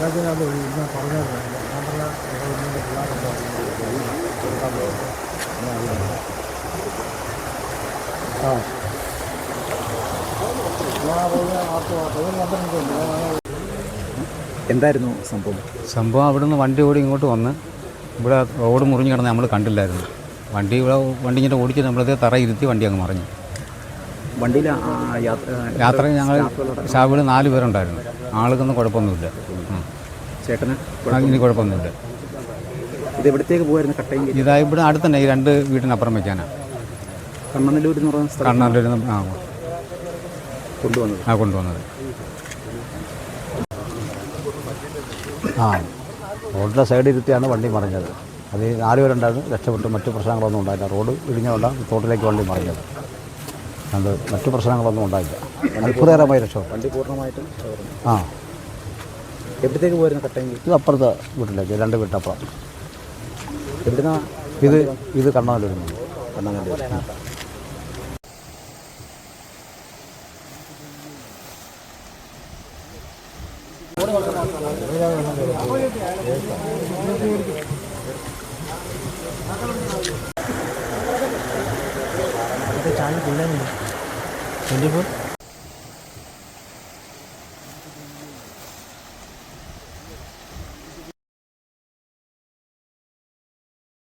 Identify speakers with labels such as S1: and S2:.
S1: അദ്ദേഹത്തിന് അത് ഇന്ന് പറഞ്ഞായിരുന്നു. ഞാൻ പറഞ്ഞ ഗവൺമെന്റ് പിള്ളേരുണ്ടോ കൊടുക്കാൻ പോകും അങ്ങനെ അറിയാം ആ. ഞാൻ പോയി ആർക്ക് പതിനൊന്ന് പന്ത്രണ്ട്
S2: എന്തായിരുന്നു സംഭവം?
S3: സംഭവം അവിടെ നിന്ന് വണ്ടി ഓടി ഇങ്ങോട്ട് വന്ന് ഇവിടെ റോഡ് മുറിഞ്ഞു കിടന്ന് നമ്മൾ കണ്ടില്ലായിരുന്നു. വണ്ടി ഇവിടെ വണ്ടി ഇങ്ങനെ ഓടിച്ച് നമ്മളത് തറ ഇരുത്തി വണ്ടി അങ്ങ് മറിഞ്ഞു.
S2: വണ്ടിയിൽ യാത്ര
S3: ഞങ്ങൾ സ്റ്റാഫുകൾ നാല് പേരുണ്ടായിരുന്നു. ആൾക്കൊന്നും കുഴപ്പമൊന്നുമില്ല.
S2: ചേട്ടന്
S3: ഇനി കുഴപ്പമൊന്നുമില്ല.
S2: ഇത് എവിടത്തേക്ക് പോകുന്ന കട്ടയും
S3: ഇതാ ഇവിടെ അടുത്ത് തന്നെ ഈ രണ്ട് വീട്ടിനപ്പുറം വെക്കാനാണ്
S2: കണ്ണനല്ലൂർ എന്ന് പറയുന്ന സ്ഥലം?
S3: കണ്ണൂരിൽ ആ
S2: കൊണ്ടുവന്നത്.
S3: ആ കൊണ്ടുവന്നത്.
S1: ആ റോഡിന്റെ സൈഡ് ഇരുത്തിയാണ് വണ്ടി മറിഞ്ഞത്. അത് നാല് പേരുണ്ടായിരുന്നു രക്ഷപ്പെട്ടു മറ്റു പ്രശ്നങ്ങളൊന്നും ഉണ്ടായില്ല. റോഡ് ഇടിഞ്ഞുകൊണ്ട് തോട്ടിലേക്ക് വണ്ടി മറിഞ്ഞത്. അത് മറ്റു പ്രശ്നങ്ങളൊന്നും ഉണ്ടായില്ല. അത്ഭുതകരമായി രക്ഷപ്പെട്ടു
S2: വണ്ടി പൂർണമായിട്ടും.
S1: ആ.
S2: എവിടത്തേക്ക് പോയിരുന്നു കട്ടയും
S1: ഇത് അപ്പുറത്തെ വീട്ടിലേക്ക് രണ്ട് വീട്ടപ്പുറം.
S2: എവിടുന്ന?
S1: ഇത് ഇത് കണ്ണൂരിൽ
S2: കണ്ണാലൂർ
S1: ചാനൽ പിള്ളേരുണ്ട് ട്വന്റി ഫോർ